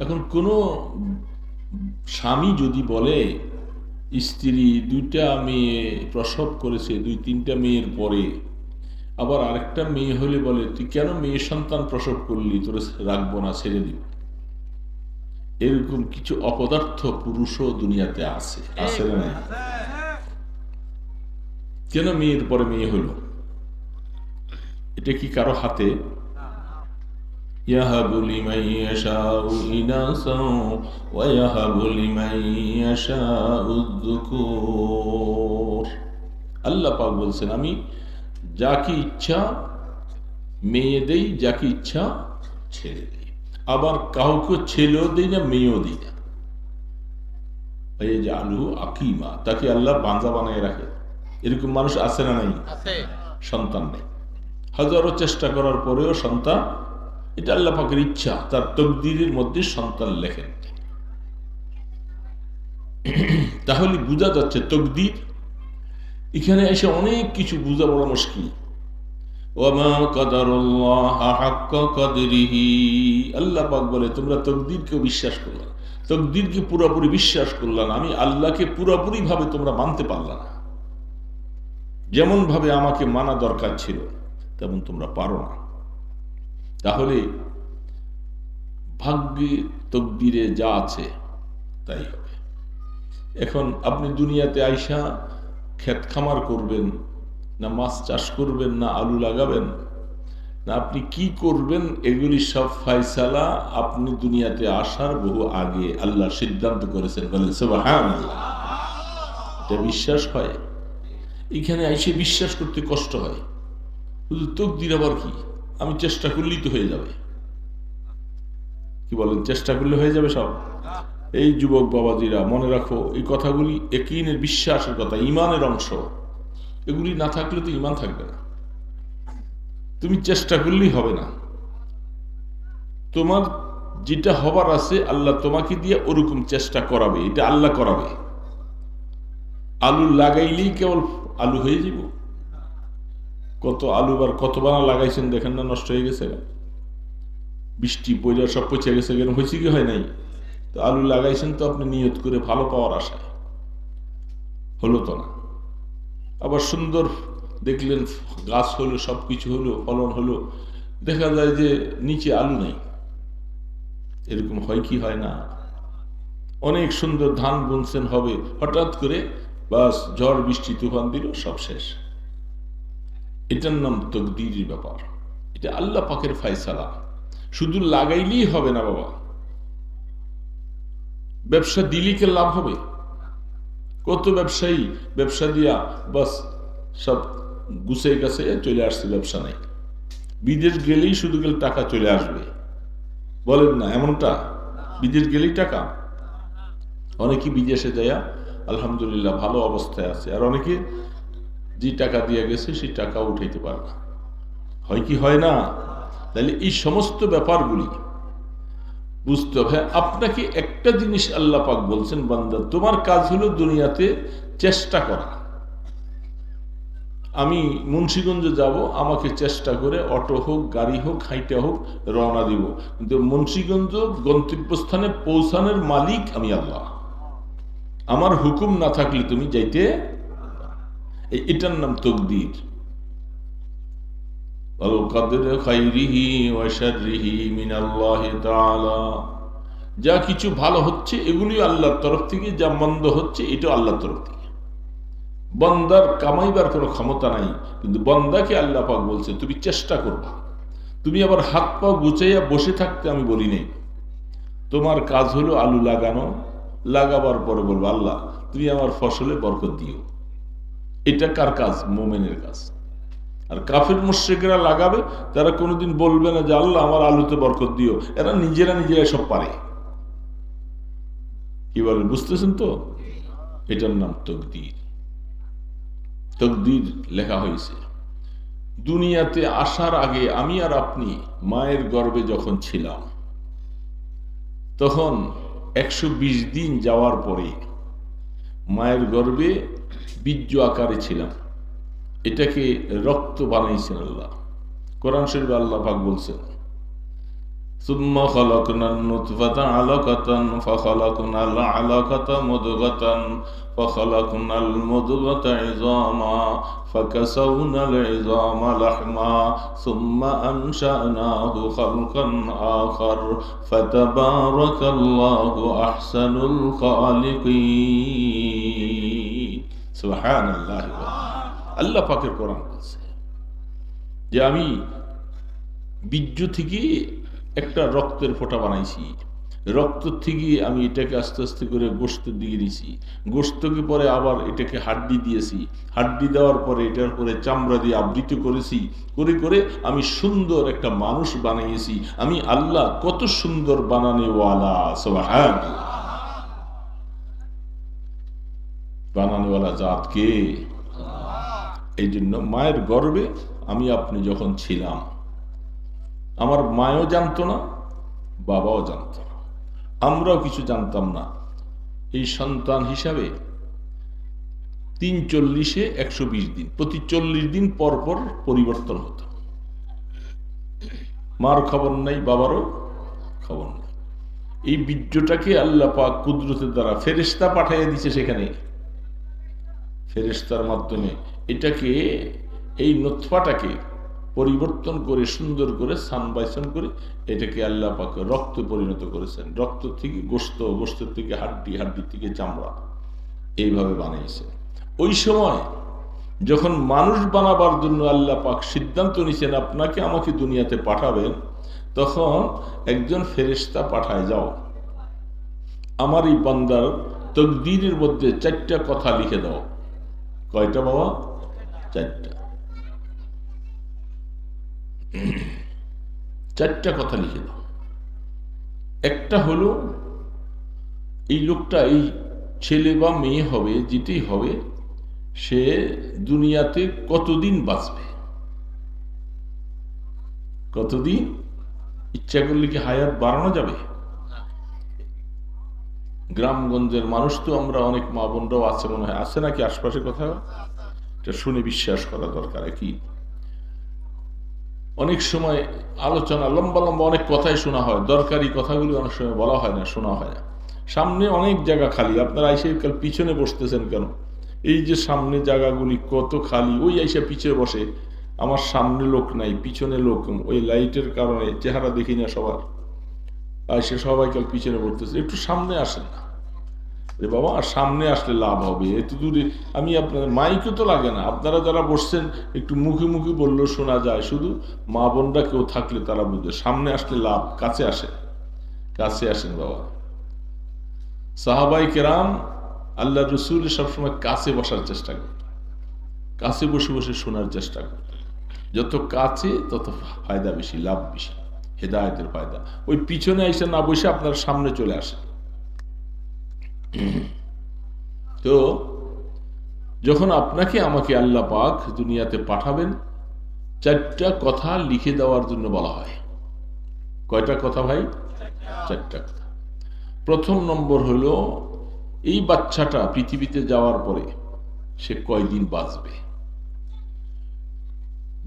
এখন কোনো স্বামী যদি বলে, স্ত্রী দুইটা মেয়ে প্রসব করেছে, দুই তিনটা মেয়ের পরে, আবার আরেকটা মেয়ে হলে বলে, তুই কেন মেয়ে সন্তান প্রসব করলি? তোর রাখব না, ছেড়ে দিব। এরকম কিছু অপদার্থ পুরুষও দুনিয়াতে আছে। আছে না কেন মেয়ের পরে মেয়ে হলো? এটা কি কারও হাতে? يهب لمن يشاء إناثا ويهب لمن يشاء الذكور আল্লাহ পাক বলছেন আমি যাকে ইচ্ছা মেয়ে দেই যাকে ইচ্ছা ছেড়ে দেই আবার কাউকে ছেলেও দিই না মেয়েও দিই না এই যে আলু আকিমা তাকে আল্লাহ বাঁধা বানায় রাখে এরকম মানুষ আছে না নাই আছে সন্তান নেই হাজারো চেষ্টা করার পরেও সন্তান এটা আল্লাহ পাকের ইচ্ছা, তার তকদিরের মধ্যে সন্তান লেখেন। তাহলে বোঝা যাচ্ছে তকদির, এখানে এসে অনেক কিছু বোঝা বড় মুশকিল। আল্লাহ পাক বলে, তোমরা তকদিরকে বিশ্বাস করলা তকদিরকে পুরোপুরি বিশ্বাস করলা না। আমি আল্লাহকে পুরোপুরি ভাবে তোমরা মানতে পারলা না। যেমন ভাবে আমাকে মানা দরকার ছিল, তেমন তোমরা পারো না। তাহলে ভাগ্যে তকদিরে যা আছে, তাই হবে। এখন আপনি দুনিয়াতে আইসা ক্ষেত খামার করবেন, না মাছ চাষ করবেন, না আলু লাগাবেন, না আপনি কি করবেন, এগুলি সব ফাইসালা আপনি দুনিয়াতে আসার বহু আগে আল্লাহ সিদ্ধান্ত করেছেন। বলেন হ্যাঁ এটা বিশ্বাস হয়। এখানে এসে বিশ্বাস করতে কষ্ট হয়। শুধু তকদির আবার কি? আমি চেষ্টা করলেই তো হয়ে যাবে। কি বলেন, চেষ্টা করলে হয়ে যাবে সব? এই যুবক বাবাজিরা, মনে রাখো, এই কথাগুলি একিনের বিশ্বাসের কথা, ইমানের অংশ। এগুলি না থাকলে তো ইমান থাকবে না। তুমি চেষ্টা করলেই হবে না। তোমার যেটা হবার আছে, আল্লাহ তোমাকে দিয়ে ওরকম চেষ্টা করাবে, এটা আল্লাহ করাবে। আলু লাগাইলেই কেবল আলু হয়ে যাব কত আলু বার কত বানা লাগাইছেন দেখেন না, নষ্ট হয়ে গেছে। বৃষ্টি পয়লা সব পচে গেছে কেন হয়েছে কি হয় নাই? তো আলু লাগাইছেন তো আপনি নিয়ত করে ভালো পাওয়ার আশায়। হলো তো না। আবার সুন্দর দেখলেন, গাছ হলো সব কিছু হলো, ফলন হলো। দেখা যায় যে নিচে আলু নেই। এরকম হয় কি হয় না? অনেক সুন্দর ধান বুনছেন হবে, হঠাৎ করে বাস ঝড়, বৃষ্টি, তুফান দিল, সব শেষ। এটার নাম তকদির ব্যাপার। এটা আল্লাহ পাকের ফাইসালা শুধু লাগাইলেই হবে না বাবা। ব্যবসা দিলিকে লাভ হবে? কত ব্যবসায়ী ব্যবসা দিয়া বাস সব গুছে গেছে চলে আসছে ব্যবসা নাই বিদেশ গেলেই শুধু গেলে টাকা চলে আসবে। বলেন না, এমনটা? বিদেশ গেলেই টাকা? অনেকে বিদেশে যায়া আলহামদুলিল্লাহ ভালো অবস্থায় আছে। আর অনেকে যে টাকা দিয়ে গেছে, সেই টাকা উঠাইতে পারে না। হয় কি, হয় না? তাহলে এই সমস্ত ব্যাপারগুলি বুঝতে হবে আপনাকে একটা জিনিস আল্লাহ পাক বলছেন, বান্দা, তোমার কাজ হলো দুনিয়াতে চেষ্টা করা। আমি মুন্সীগঞ্জে যাব, আমাকে চেষ্টা করে অটো হোক, গাড়ি হোক, হাইটা হোক, রওনা দিব। কিন্তু মুন্সীগঞ্জ গন্তব্যস্থানে পৌঁছানোর মালিক আমি আল্লাহ। আমার হুকুম না থাকলে তুমি যাইতে এটার নাম তকদির। যা কিছু ভালো হচ্ছে এগুলি আল্লাহর তরফ থেকে, যা মন্দ হচ্ছে, এটাও আল্লাহর তরফ থেকে। বন্দার কামাইবার কোনো ক্ষমতা নাই, কিন্তু বন্দাকে আল্লাহ পাক বলছে, তুমি চেষ্টা করবা। তুমি আবার হাত পা গুছাইয়া বসে থাকতে আমি বলি নাই। তোমার কাজ হলো আলু লাগানো, লাগাবার পরে বলব, আল্লাহ, তুমি আমার ফসলে বরকত দিও। এটা কার কাজ? মোমেনের কাজ। আর কাফের মুশ্রিকরা লাগাবে, তারা কোনোদিন বলবে না যে, আল্লাহ, আমার আলুতে বরকত দিও। এরা নিজেরা নিজেরা সব পারে। কি বলেন বুঝতেছেন তো? এটার নাম তকদির। তকদির লেখা হয়েছে, দুনিয়াতে আসার আগে আমি আর আপনি মায়ের গর্ভে যখন ছিলাম, তখন একশো বিশ দিন যাওয়ার পরে মায়ের গর্ভে বীর্য আকারে ছিলাম এটাকে রক্ত বানাইছেন আল্লাহ কোরআন শরীফ আল্লাহ পাক বলছেন ثم خلقنا النطفة علقة فخلقنا العلقة مضغة فخلقنا المضغة عظاما فكسونا العظام لحما ثم أنشأناه خلقا آخر فتبارك الله أحسن الخالقين আল্লাহ পাকের কোরআন বলছে যে আমি বীর্য থেকে একটা রক্তের ফোঁটা বানাইছি। রক্ত থেকে আমি এটাকে আস্তে আস্তে করে গোস্ত দিয়ে দিয়েছি গোস্তকে পরে আবার এটাকে হাড্ডি দিয়েছি। হাড্ডি দেওয়ার পরে এটার পরে চামড়া দিয়ে আবৃত করেছি। করে করে আমি সুন্দর একটা মানুষ বানিয়েছি। আমি আল্লাহ কত সুন্দর বানানেওয়ালা সবাই বানানেওয়ালা জাত কে? এই জন্য মায়ের গর্বে আমি আপনি যখন ছিলাম, আমার মায়ও জানতো না, বাবাও জানতো না। আমরাও কিছু জানতাম না। এই সন্তান হিসাবে তিন চল্লিশে একশো বিশ দিন, প্রতি চল্লিশ দিন পর পর পরিবর্তন হতো। মার খবর নাই, বাবারও খবর নাই। এই বীর্যটাকে আল্লাহ কুদরতের দ্বারা ফেরেস্তা পাঠাইয়া দিছে সেখানে। ফেরেস্তার মাধ্যমে। এটাকে, এই নোৎফাটাকে পরিবর্তন করে, সুন্দর করে সানবাইসন করে এটাকে আল্লাহ পাকে রক্তে পরিণত করেছেন। রক্ত থেকে গোস্ত, গোস্তের থেকে হাড্ডি হাড্ডি থেকে চামড়া। এইভাবে বানিয়েছেন ওই সময় যখন মানুষ বানাবার জন্য আল্লাহ পাক সিদ্ধান্ত নিছেন আপনাকে আমাকে দুনিয়াতে পাঠাবেন, তখন একজন ফেরেস্তা পাঠায়, যাও। আমার এই বান্দার তকদিরের মধ্যে চারটা কথা লিখে দাও। কয়টা বাবা চারটা চারটা কথা লিখে দাও একটা হলো এই লোকটা এই ছেলে বা মেয়ে হবে যেতেই হবে সে দুনিয়াতে কতদিন বাঁচবে কতদিন ইচ্ছা করলে কি হায়াত বাড়ানো যাবে গ্রামগঞ্জের মানুষ তো আমরা অনেক মা বোনরাও আছে মনে হয়। আছে নাকি আশপাশে কোথাও? এটা শুনে বিশ্বাস করা দরকার কি? অনেক সময় আলোচনা, লম্বা লম্বা অনেক কথাই শোনা হয়। দরকারি কথাগুলি অনেক সময় বলা হয় না, শোনা হয় না। সামনে অনেক জায়গা খালি। আপনারা আইসে কাল পিছনে বসতেছেন কেন? এই যে সামনে জায়গাগুলি কত খালি, ওই আইসা পিছিয়ে বসে। আমার সামনে লোক নাই, পিছনে লোক। ওই লাইটের কারণে চেহারা দেখি না সবার। আইসে সবাই কাল পিছনে পড়তেছে একটু সামনে আসেন না। রে বাবা সামনে আসলে লাভ হবে। এত দূরে, আমি আপনার মাইকও তো লাগে না। আপনারা যারা বসছেন, একটু মুখে মুখে বললেও শোনা যায়। শুধু মা বোনরা কেউ থাকলে তারা বুঝবে, সামনে আসলে লাভ, কাছে আসে কাছে আসেন বাবা। সাহাবাই কেরাম আল্লাহ রসুল সবসময় কাছে বসার চেষ্টা করত কাছে বসে বসে শোনার চেষ্টা করত যত কাছে, তত ফায়দা বেশি, লাভ বেশি। হেদায়তের ফায়দা ওই পিছনে এসে না বসে আপনার সামনে চলে আসে। তো যখন আপনাকে, আমাকে আল্লাহ পাক দুনিয়াতে পাঠাবেন, চারটা কথা লিখে দেওয়ার জন্য বলা হয়। কয়টা কথা ভাই? চারটা কথা। প্রথম নম্বর হলো, এই বাচ্চাটা পৃথিবীতে যাওয়ার পরে সে কয়দিন বাঁচবে?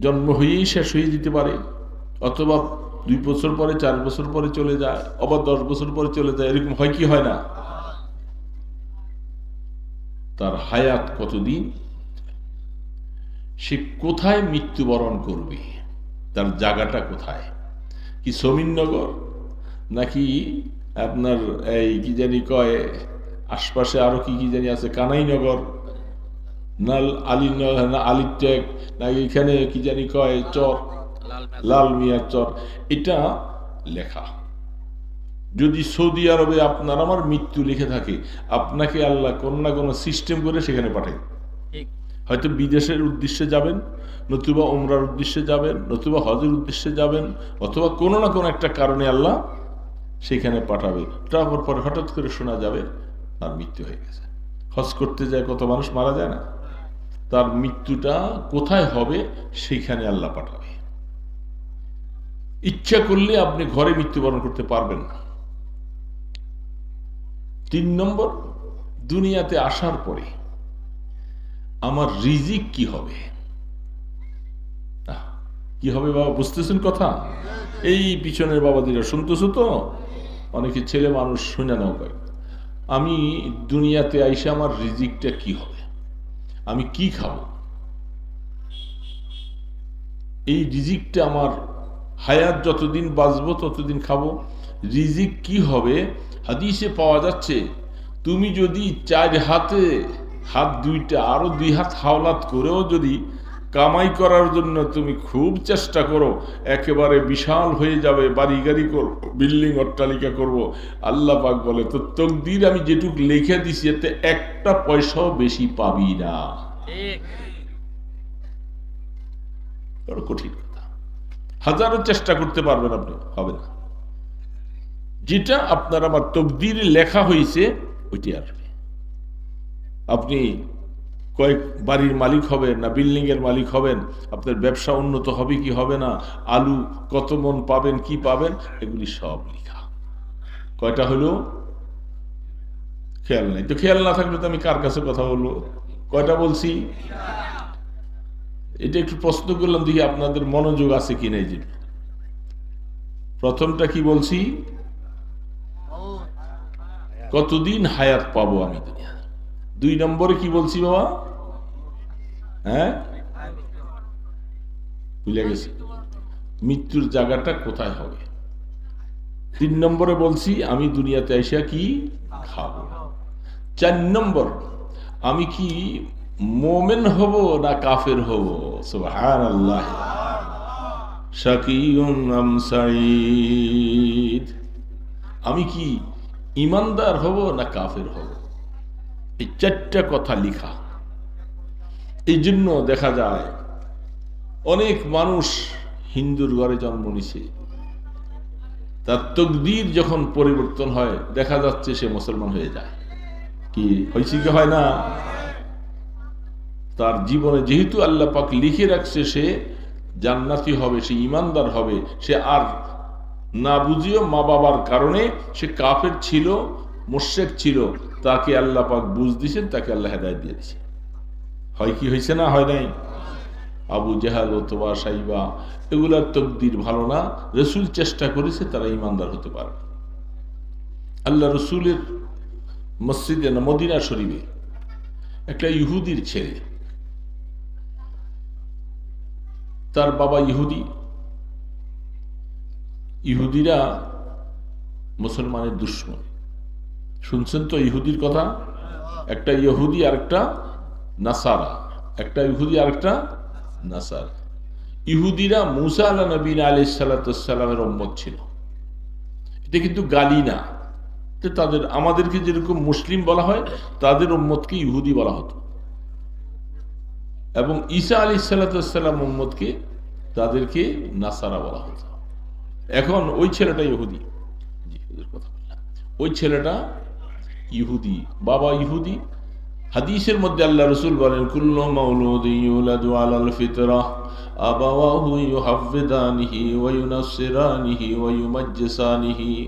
জন্ম হয়েই শেষ হয়ে যেতে পারে, অথবা দুই বছর পরে, চার বছর পরে চলে যায়, আবার দশ বছর পরে চলে যায়, এরকম হয় কি হয় না? তার হায়াত কতদিন? সে কোথায় মৃত্যুবরণ করবে? তার জায়গাটা কোথায়? কি সমীরনগর? নাকি আপনার এই কি জানি কয়, আশপাশে আরও কি কি জানি আছে, কানাইনগর? নাল আলী না আলিটেক না এখানে কি জানি কয়, চর? লাল মিয়ার চর। এটা লেখা। যদি সৌদি আরবে আপনার আমার মৃত্যু লিখে থাকে আপনাকে আল্লাহ কোনো না কোনো সিস্টেম করে সেখানে পাঠায়। হয়তো বিদেশের উদ্দেশ্যে যাবেন নতুবা ওমরার উদ্দেশ্যে যাবেন নতুবা হজের উদ্দেশ্যে যাবেন অথবা কোনো না কোনো একটা কারণে আল্লাহ সেখানে পাঠাবে। তারপর পরে হঠাৎ করে শোনা যাবে তার মৃত্যু হয়ে গেছে। হজ করতে যায় কত মানুষ মারা যায় না? তার মৃত্যুটা কোথায় হবে সেইখানে আল্লাহ পাঠাবে। ইচ্ছা করলে আপনি ঘরে মৃত্যুবরণ করতে পারবেন না। তিন নম্বর, দুনিয়াতে আসার পরে আমার রিজিক কি হবে? কি হবে বাবা, বুঝতেছেন কথা? এই পিছনের বাবাদিরা শুনতেছো তো? অনেকে ছেলে মানুষ শুনে নাও আমি দুনিয়াতে আইসে আমার রিজিকটা কি হবে? আমি কি খাব? এই রিজিকটা আমার হায়াত যতদিন বাঁচবো ততদিন খাব। রিজিক কি হবে? হাদিসে পাওয়া যাচ্ছে তুমি যদি চার হাতে হাত দুইটা আরও দুই হাত হাওলাত করেও যদি কামাই করার জন্য তুমি খুব চেষ্টা করো একেবারে বিশাল হয়ে যাবে বাড়ি গাড়ি করব বিল্ডিং অট্টালিকা করব। আল্লাহ পাক বলে তো তকদির আমি যেটুক লিখে দিছি এতে একটা পয়সাও বেশি পাবি না। কঠিন। হাজারো চেষ্টা করতে পারবেন আপনি, হবে না। যেটা আপনার আমার তকদিরে লেখা হয়েছে ওইটি আসবে আপনি কয়েক বাড়ির মালিক হবেন না বিল্ডিং এর মালিক হবেন, আপনার ব্যবসা উন্নত হবে কি হবে না, আলু কত মন পাবেন, কি পাবেন, এগুলি সব লেখা। কয়টা হলো? খেয়াল নাই। তো খেয়াল না থাকলে তো আমি কার কাছে কথা বলব? কয়টা বলছি? এটা একটু প্রশ্ন করলাম, দেখি আপনাদের মনোযোগ আছে কি নাই যে। প্রথমটা কি বলছি? কতদিন হায়াত পাবো আমি? দুই নম্বরে কি বলছি বাবা? হ্যাঁ? ভুলে গেছি। মৃত্যুর জায়গাটা কোথায় হবে? তিন নম্বরে বলছি, আমি দুনিয়াতে এসে কি? খাব। চার নম্বর, আমি কি মোমেন হব না কাফের হব? সুবহান আল্লাহ আমি কি ইমানদার হব না কাফের হব? এই চারটা কথা লিখা। এই জন্য দেখা যায়, অনেক মানুষ হিন্দুর ঘরে জন্ম নিছে। তার তকদির যখন পরিবর্তন হয়, দেখা যাচ্ছে সে মুসলমান হয়ে যায়। কি হয়েছে কি হয় না? তার জীবনে যেহেতু আল্লাহ পাক লিখে রাখছে সে জান্নাতি হবে, সে ইমানদার হবে, সে আর না বুঝিও মা বাবার কারণে সে কাফের ছিল, মোশেক ছিল, তাকে আল্লাহ পাক বুঝ দিয়েছেন, তাকে আল্লাহ হেদায়ত দিয়ে দিয়েছে হয় কি হয়েছে না হয় নাই? আবু জাহাল, অথবা সাইবা, এগুলার তকদির ভালো না, রসুল চেষ্টা করেছে, তারা ইমানদার হতে পারে আল্লাহ রসুলের মসজিদে মদিনা শরীফে একটা ইহুদির ছেলে তার বাবা ইহুদি। ইহুদিরা মুসলমানের দুশ্মন। শুনছেন তো ইহুদির কথা? একটা ইহুদি আর একটা নাসারা। একটা ইহুদি আর একটা নাসার। ইহুদিরা মুসা আল্লাহ নবীন আলি সাল্লাতামের সম্মত ছিল। এটা কিন্তু গালি না। তাদের, আমাদেরকে যেরকম মুসলিম বলা হয়, তাদের উম্মতকে ইহুদি বলা হতো। এবং ঈসা আলী সাল্লাতাম উম্মদকে তাদেরকে নাসারা বলা হতো। এখন ওই ছেলেটা ইহুদি। কথা ওই ছেলেটা ইহুদি, বাবা ইহুদি। হাদিসের মধ্যে আল্লাহ রসুল বলেন, কুল্লু মাউলুদ আলাল ফিতরা, আবাওয়াহু ইউহাফিদানিহি ওয়া ইউনাসসিরানিহি ওয়া ইউমাজ্জিসানিহি।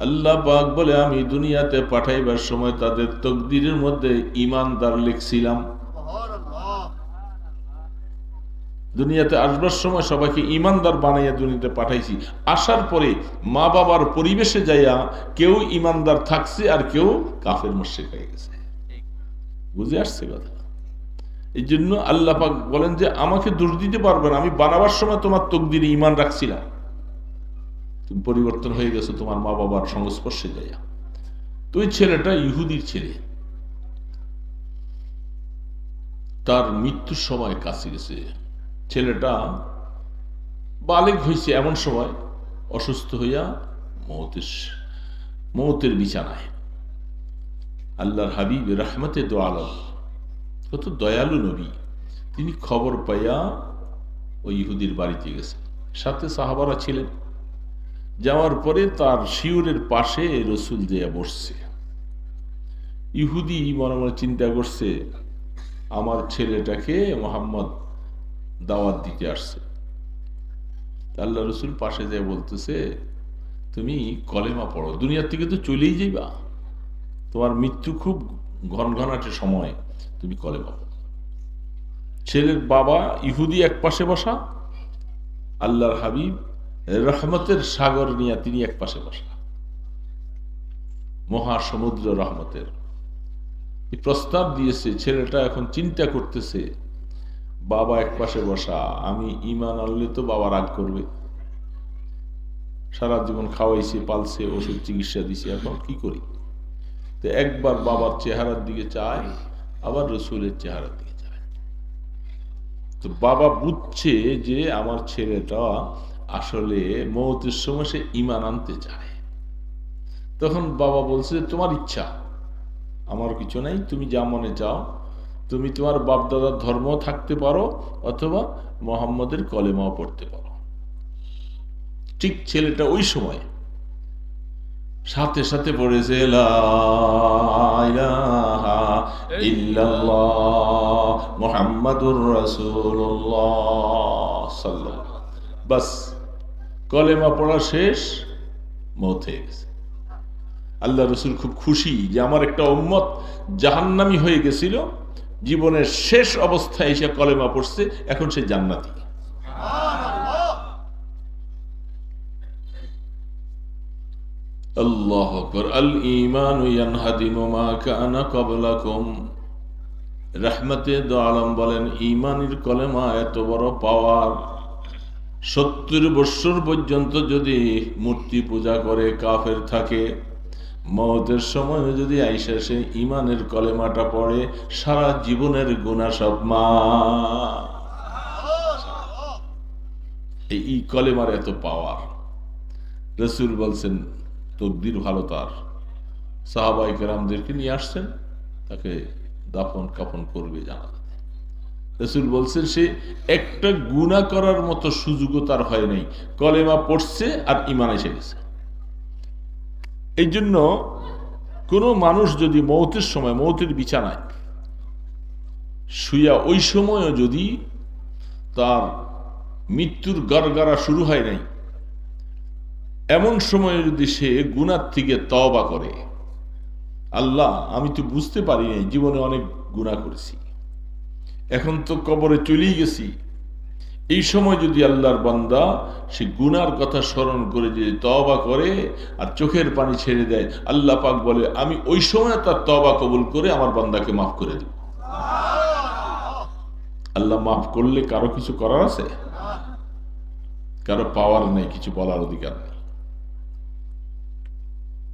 আল্লাহ পাক বলে, আমি দুনিয়াতে পাঠাইবার সময় তাদের তকদিরের মধ্যে ইমানদার লিখছিলাম। দুনিয়াতে আসবার সময় সবাইকে ইমানদার বানাইয়া দুনিয়াতে পাঠাইছি। আসার পরে মা বাবার পরিবেশে যাইয়া কেউ ইমানদার থাকছে আর কেউ কাফের মস্যিক হয়ে গেছে। বুঝে আসছে কথা? এই জন্য আল্লাহ পাক বলেন যে, আমাকে দোষ দিতে পারবে না। আমি বানাবার সময় তোমার তকদিরে ইমান রাখছিলাম। তুমি পরিবর্তন হয়ে গেছো, তোমার মা বাবার সংস্পর্শে যাইয়া। তো ওই ছেলেটা ইহুদির ছেলে। তার মৃত্যুর সময় কাছে গেছে। ছেলেটা বালেক হয়েছে এমন সময়, অসুস্থ হইয়া মৌতের মৌতের বিছানায়। আল্লাহর হাবিব রহমতে দোয়ালম কত দয়ালু নবী। তিনি খবর পাইয়া ওই ইহুদির বাড়িতে গেছে সাথে সাহাবারা ছিলেন। যাওয়ার পরে তার শিউরের পাশে রসুল দেয়া বসছে। ইহুদি মনে মনে চিন্তা করছে, আমার ছেলেটাকে মোহাম্মদ দাওয়াত দিতে আসছে। আল্লাহ রসুল পাশে যায় বলতেছে, তুমি কলেমা পড়ো, দুনিয়ার থেকে তো চলেই যাইবা। তোমার মৃত্যু খুব ঘন ঘনাটে সময়, তুমি কলেমা পড়ো। ছেলের বাবা ইহুদি এক পাশে বসা, আল্লাহর হাবিব রহমতের সাগর নিয়ে তিনি এক পাশে বসা। মহাসমুদ্র রহমতের। প্রস্তাব দিয়েছে, ছেলেটা এখন চিন্তা করতেছে বাবা এক পাশে বসা, আমি ইমান আনলে তো বাবা রাগ করবে। সারা জীবন খাওয়াইছে, পালছে, ওষুধ চিকিৎসা দিছে, এখন কি করি? তো একবার বাবার চেহারার দিকে চায়, আবার রসুলের চেহারার দিকে চায়। তো বাবা বুঝছে যে আমার ছেলেটা আসলে মৌতের সময় সে ইমান আনতে চায়। তখন বাবা বলছে, তোমার ইচ্ছা, আমার কিছু নাই, তুমি যা মনে চাও তুমি তোমার বাপদাদার ধর্ম থাকতে পারো অথবা মোহাম্মদের কলেমাও পড়তে পারো। ঠিক ছেলেটা ওই সময় সাথে সাথে পড়েছে মুহাম্মাদুর সাল্লাল্লাহু বাস, কলেমা পড়া শেষ, মৌত হয়ে গেছে। আল্লাহ রসুল খুব খুশি যে আমার একটা উম্মত জাহান্নামি হয়ে গেছিল। জীবনের শেষ অবস্থায় এসে কলেমা পড়ছে, এখন সে জান্নাতি। আল রাহমাতে আলম বলেন, ঈমানের কলেমা এত বড় পাওয়ার। সত্তর বৎসর পর্যন্ত যদি মূর্তি পূজা করে কাফের থাকে মতের সময় যদি আইসা সে ইমানের কলেমাটা পড়ে, সারা জীবনের গুণা সব মা এই কলেমার এত পাওয়ার রসুল বলছেন, তকদির ভালো তার। সাহাবাই কেরামদেরকে নিয়ে আসছেন, তাকে দাফন কাফন করবে জানা রসুল বলছেন, সে একটা গুণা করার মতো সুযোগও তার হয় নাই। কলেমা পড়ছে আর ইমান এসে গেছে। এই জন্য কোনো মানুষ যদি মৌতের সময় মৌতের বিছানায় শুয়া ওই সময়ও যদি তার মৃত্যুর গড়গড়া শুরু হয় নাই, এমন সময়ে যদি সে গুনার থেকে তবা করে, আল্লাহ, আমি তো বুঝতে পারি নাই, জীবনে অনেক গুণা করেছি। এখন তো কবরে চলেই গেছি। এই সময় যদি আল্লাহর বান্দা সে গুনার কথা স্মরণ করে, যদি তবা করে আর চোখের পানি ছেড়ে দেয়, আল্লাহ পাক বলে, আমি ওই সময় তার তবা কবুল করে আমার বান্দাকে মাফ করে দেব। আল্লাহ মাফ করলে কারও কিছু করার আছে? কারও পাওয়ার নেই, কিছু বলার অধিকার নেই।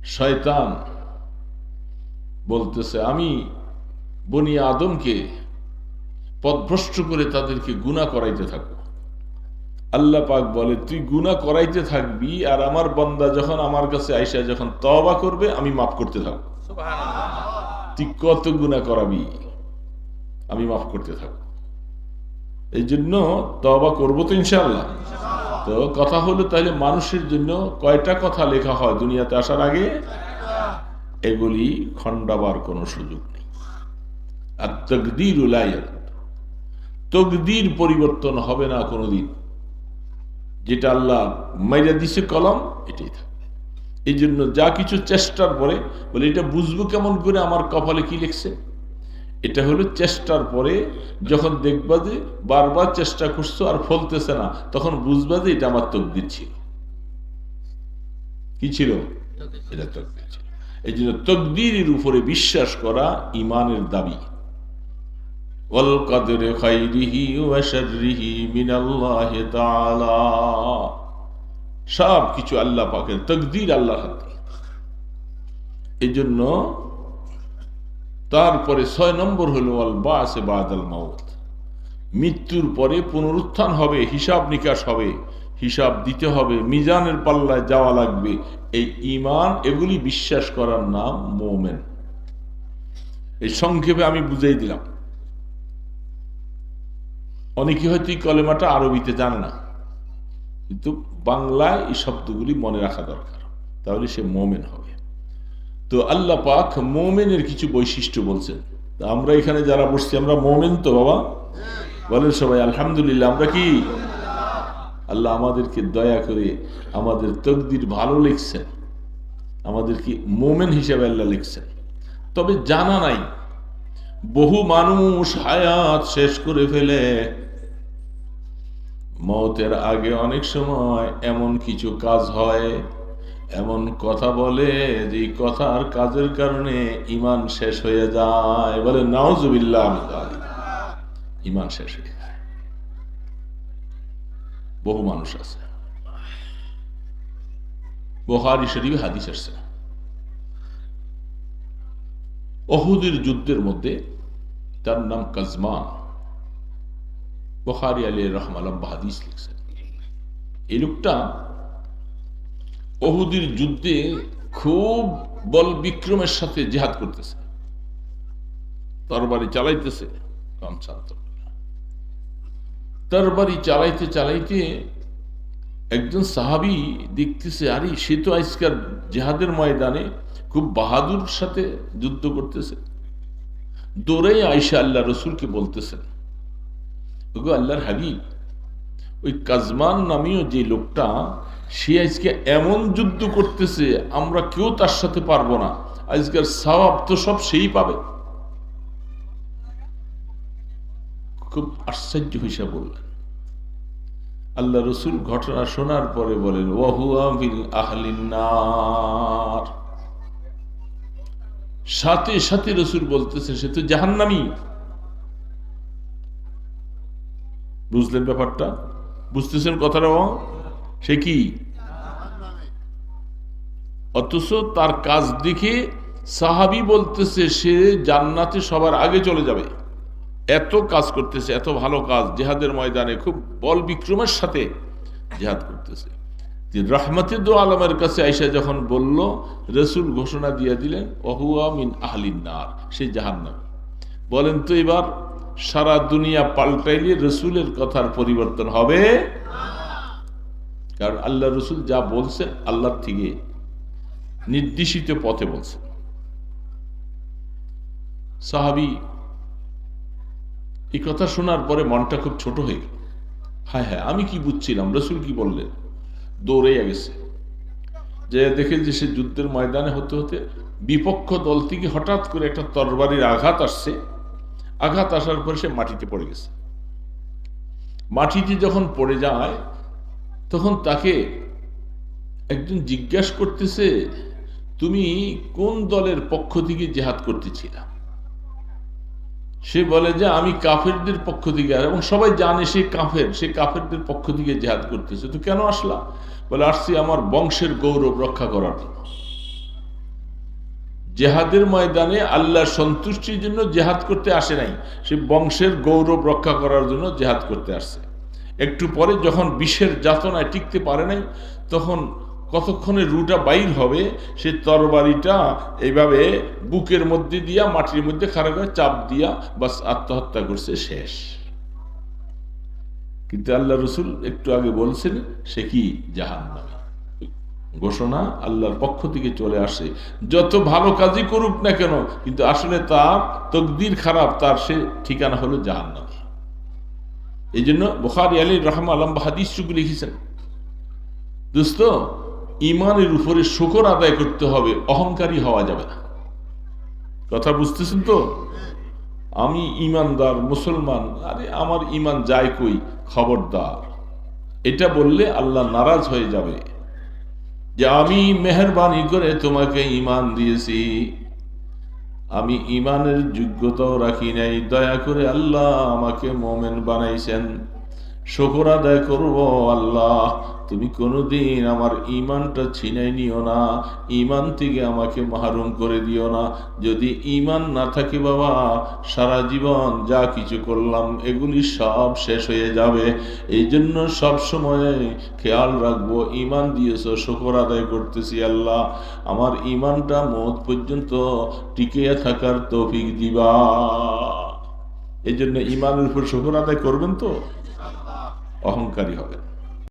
শয়তান বলতেছে, আমি বনি আদমকে পদভ্রষ্ট করে তাদেরকে গুণা করাইতে থাকব। আল্লাহ পাক বলে তুই গুণা করাইতে থাকবি আর আমার বন্দা যখন আমার কাছে আইসা যখন তবা করবে আমি মাফ করতে থাকব। তুই কত গুণা করাবি? আমি মাফ করতে থাকব। এই জন্য তবা করব তো ইনশাল্লাহ তো কথা হলো তাহলে মানুষের জন্য কয়টা কথা লেখা হয় দুনিয়াতে আসার আগে? এগুলি খণ্ডাবার কোনো সুযোগ নেই। আর তকদির উলাইয়াত তকদির পরিবর্তন হবে না কোনোদিন। যেটা আল্লাহ মাইরা দিছে কলম এটাই থাকবে এই জন্য যা কিছু চেষ্টার পরে বলে এটা বুঝব কেমন করে আমার কপালে কি লিখছে? এটা হলো চেষ্টার পরে যখন দেখবা যে বারবার চেষ্টা করছ আর ফলতেছে না তখন বুঝবা যে এটা আমার তকদির ছিল। কি ছিল? এটা তকদির ছিল। এই জন্য তকদিরের উপরে বিশ্বাস করা ইমানের দাবি। والقدر خيره وشره من الله تعالى সব কিছু আল্লাহ পাকের তকদির আল্লাহ হাতে এই জন্য তারপরে ছয় নম্বর হলো আল বাসে বাদাল মাউত মৃত্যুর পরে পুনরুত্থান হবে হিসাব নিকাশ হবে হিসাব দিতে হবে মিজানের পাল্লায় যাওয়া লাগবে এই ইমান এগুলি বিশ্বাস করার নাম মোমেন এই সংক্ষেপে আমি বুঝাই দিলাম অনেকে হয়তো এই কলেমাটা আরবিতে জানে না, কিন্তু বাংলায় এই শব্দগুলি মনে রাখা দরকার, তাহলে সে মোমেন হবে। তো আল্লাহ পাক মোমেনের কিছু বৈশিষ্ট্য বলছেন। আমরা এখানে যারা বসছি, আমরা মোমেন তো বাবা? বলেন সবাই, আলহামদুলিল্লাহ, আমরা কি? আল্লাহ আমাদেরকে দয়া করে আমাদের তকদির ভালো লিখছেন। আমাদেরকে মোমেন হিসেবে আল্লাহ লিখছেন। তবে জানা নাই বহু মানুষ হায়াত শেষ করে ফেলে। মতের আগে অনেক সময় এমন কিছু কাজ হয়, এমন কথা বলে যে কথার কাজের কারণে ইমান শেষ হয়ে যায় বলে নাওজুবিল্লাহ ইমান শেষ হয়ে যায়। বহু মানুষ আছে। বোহারি শরীফ হাদিস আসছে। অহুদের যুদ্ধের মধ্যে তার নাম কাজমান বখারি আলী রহমান হাদিস লিখছেন। এই লোকটা অহুদির যুদ্ধে খুব বল বিক্রমের সাথে জেহাদ করতেছে। তরবারি চালাইতেছে তরবারি চালাইতে চালাইতে একজন সাহাবি দেখতেছে, আরে সে তো আজকাল জেহাদের ময়দানে খুব বাহাদুর সাথে যুদ্ধ করতেছে। দৌড়ে আয়সা আল্লাহ রসুলকে বলতেছেন ওগো আল্লাহর হাবিব, ওই কাজমান নামীয় যে লোকটা, সে আজকে এমন যুদ্ধ করতেছে, আমরা কেউ তার সাথে পারব না। আজকের সবাব তো সব সেই পাবে। খুব আশ্চর্য হিসাব বললেন। আল্লাহ রসুল ঘটনা শোনার পরে বলেন ওয়াহুয়া বিল আহলিনার সাথে সাথে রসুল বলতেছে, সে তো জাহান্নামি। বুঝলেন ব্যাপারটা? বুঝতেছেন কথাটা সে কি? অথচ তার কাজ দেখে সাহাবি বলতেছে, সে জান্নাতে সবার আগে চলে যাবে। এত কাজ করতেছে, এত ভালো কাজ, জেহাদের ময়দানে খুব বল বিক্রমের সাথে জেহাদ করতেছে। রহমতে দো আলমের কাছে আইসা যখন বলল, রসুল ঘোষণা দিয়ে দিলেন অহুয়া মিন আহলিন নার সেই জাহান্নাম। বলেন তো এবার, সারা দুনিয়া পাল্টাইলে রসুলের কথার পরিবর্তন হবে? কারণ আল্লাহ রসুল যা বলছে আল্লাহর থেকে নির্দেশিত পথে বলছে সাহাবি এই কথা শোনার পরে মনটা খুব ছোট হয়ে গেল। হ্যাঁ হ্যাঁ আমি কি বুঝছিলাম? রসুল কি বললেন? দৌড়ে গেছে। যে দেখে যে সে যুদ্ধের ময়দানে হতে হতে বিপক্ষ দল থেকে হঠাৎ করে একটা তরবারির আঘাত আসছে। আঘাত আসার পরে সে মাটিতে পড়ে গেছে। মাটিতে যখন পড়ে যায়, তখন তাকে একজন জিজ্ঞাসা করতেছে, তুমি কোন দলের পক্ষ থেকে জেহাদ করতেছিলাম সে বলে যে, আমি কাফেরদের পক্ষ থেকে এবং সবাই জানে সে কাফের, সে কাফেরদের পক্ষ থেকে জেহাদ করতেছে। তো কেন আসলা? বলে, আসছি আমার বংশের গৌরব রক্ষা করার জেহাদের ময়দানে আল্লাহর সন্তুষ্টির জন্য জেহাদ করতে আসে নাই। সে বংশের গৌরব রক্ষা করার জন্য জেহাদ করতে আসছে। একটু পরে যখন বিষের যাতনায় টিকতে পারে নাই, তখন কতক্ষণে রুটা বাইর হবে, সে তরবারিটা এইভাবে বুকের মধ্যে দিয়া, মাটির মধ্যে খারাপ চাপ দিয়া বাস আত্মহত্যা করছে, শেষ। কিন্তু আল্লাহ রসুল একটু আগে বলছেন, সে কি জাহান নামে ঘোষণা আল্লাহর পক্ষ থেকে চলে আসে। যত ভালো কাজই করুক না কেন, কিন্তু আসলে তার তকদির খারাপ, তার সে ঠিকানা হলো জাহান নামে এই জন্য বুখারি আলী রহম আলম হাদিস চুপি লিখেছেন। দোস্ত ইমানের উপরে শুকর আদায় করতে হবে, অহংকারী হওয়া যাবে না। কথা বুঝতেছেন তো? আমি ইমানদার, মুসলমান, আরে আমার ইমান যায় কই? খবরদার। এটা বললে আল্লাহ নারাজ হয়ে যাবে যে আমি মেহরবানি করে তোমাকে ইমান দিয়েছি। আমি ইমানের যোগ্যতাও রাখি নাই। দয়া করে আল্লাহ আমাকে মোমেন বানাইছেন। শকর আদায় করব আল্লাহ। তুমি কোনোদিন আমার ইমানটা ছিনাই নিও না ইমান থেকে আমাকে মাহরুম করে দিও না। যদি ইমান না থাকে বাবা, সারা জীবন যা কিছু করলাম, এগুলি সব শেষ হয়ে যাবে। এই জন্য সব সময় খেয়াল রাখব ইমান দিয়েছ, শকর আদায় করতেছি আল্লাহ। আমার ইমানটা মত পর্যন্ত টিকে থাকার তৌফিক দিবা। এই জন্য ইমানের উপর শকর আদায় করবেন তো? অহংকারী হবেন